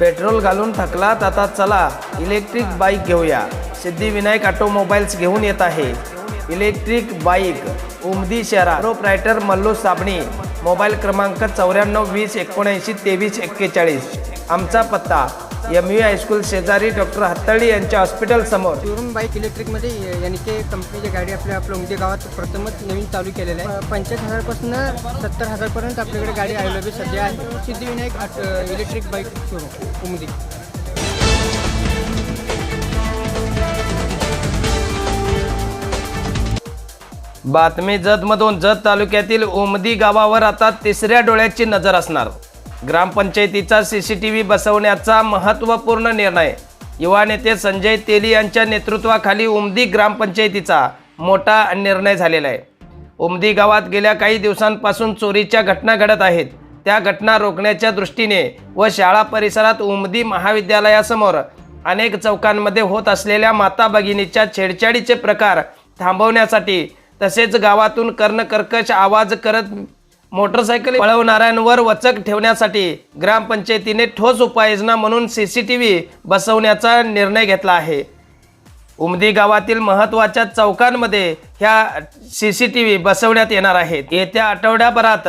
Petrol घालून थकलात आता चला इलेक्ट्रिक बाईक घेऊया. सिद्धिविनायक ऑटोमोबाईल्स घेऊन येत आहे. इलेक्ट्रिक बाईक उमदी शहरा. प्रोप्रायटर मल्लू साबणी मोबाईल क्रमांक चौऱ्याण्णव वीस एकोणऐंशी तेवीस एक्केचाळीस. आमचा पत्ता एम यू हायस्कूल शेजारी डॉक्टर हत्तळी यांच्या हॉस्पिटल समोर. शोरूम बाईक इलेक्ट्रिकमध्ये यानी के कंपनीची गाडी आपल्या आपल्या उमदी गावात प्रथमच नवीन चालू केलेलं आहे. पंचाळीस हजारपासून सत्तर हजारपर्यंत आपल्याकडे गाडी अवेलेबल सध्या आहे. Siddhivinayak electric bike showroom Umadi. बातमी जतमधून जत तालुक्यातील उमदी गावावर आता तिसऱ्या डोळ्याची नजर असणार. ग्रामपंचायतीचा सी सी टी व्ही बसवण्याचा महत्त्वपूर्ण निर्णय. युवा नेते संजय तेली यांच्या नेतृत्वाखाली उमदी ग्रामपंचायतीचा मोठा निर्णय झालेला आहे. उमदी गावात गेल्या काही दिवसांपासून चोरीच्या घटना घडत आहेत. त्या घटना रोखण्याच्या दृष्टीने व शाळा परिसरात उमदी महाविद्यालयासमोर अनेक चौकांमध्ये होत असलेल्या माता भगिनीच्या छेडछाडीचे प्रकार थांबवण्यासाठी तसेच गावातून कर्णकर्कश आवाज करत मोटरसायकल पळवणाऱ्यांवर वचक ठेवण्यासाठी ग्रामपंचायतीने ठोस उपाययोजना म्हणून सी सी टी व्ही बसवण्याचा निर्णय घेतला आहे. उमदी गावातील महत्त्वाच्या चौकांमध्ये ह्या सी सी टी व्ही बसवण्यात येणार आहेत. येत्या आठवड्याभरात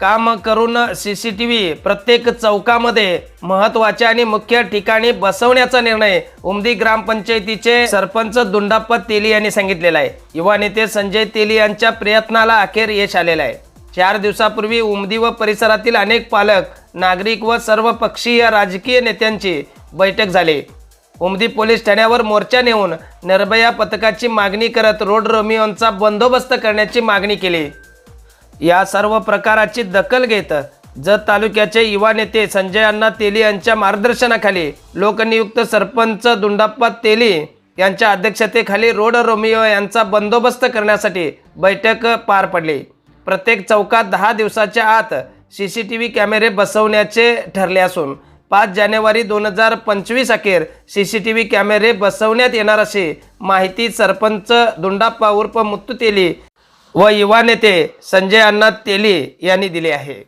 काम करून सी सी टी व्ही प्रत्येक चौकामध्ये महत्त्वाच्या आणि मुख्य ठिकाणी बसवण्याचा निर्णय उमदी ग्रामपंचायतीचे सरपंच दुंडाप्पा तेली यांनी सांगितलेला आहे. युवा नेते संजय तेली यांच्या प्रयत्नाला अखेर यश आलेलं आहे. चार दिवसापूर्वी उमदी व परिसरातील अनेक पालक नागरिक व सर्व पक्षीय राजकीय नेत्यांची बैठक झाली. उमदी पोलीस ठाण्यावर मोर्चा नेऊन निर्भया पथकाची मागणी करत रोड रोमिओंचा बंदोबस्त करण्याची मागणी केली. या सर्व प्रकाराची दखल घेत जत तालुक्याचे युवा नेते संजय अण्णा तेली यांच्या मार्गदर्शनाखाली लोकनियुक्त सरपंच दुंडाप्पा तेली यांच्या अध्यक्षतेखाली रोड रोमिओ यांचा बंदोबस्त करण्यासाठी बैठक पार पडली. प्रत्येक चौकात दहा दिवसाच्या आत सी सी टी व्ही कॅमेरे बसवण्याचे ठरले असून पाच जानेवारी दोन हजार पंचवीस अखेर सी सी टी व्ही कॅमेरे बसवण्यात येणार अशी माहिती सरपंच दुंडाप्पा उर्फ मुत्तू तेली व युवा नेते संजय अण्णा तेली यांनी दिली आहे.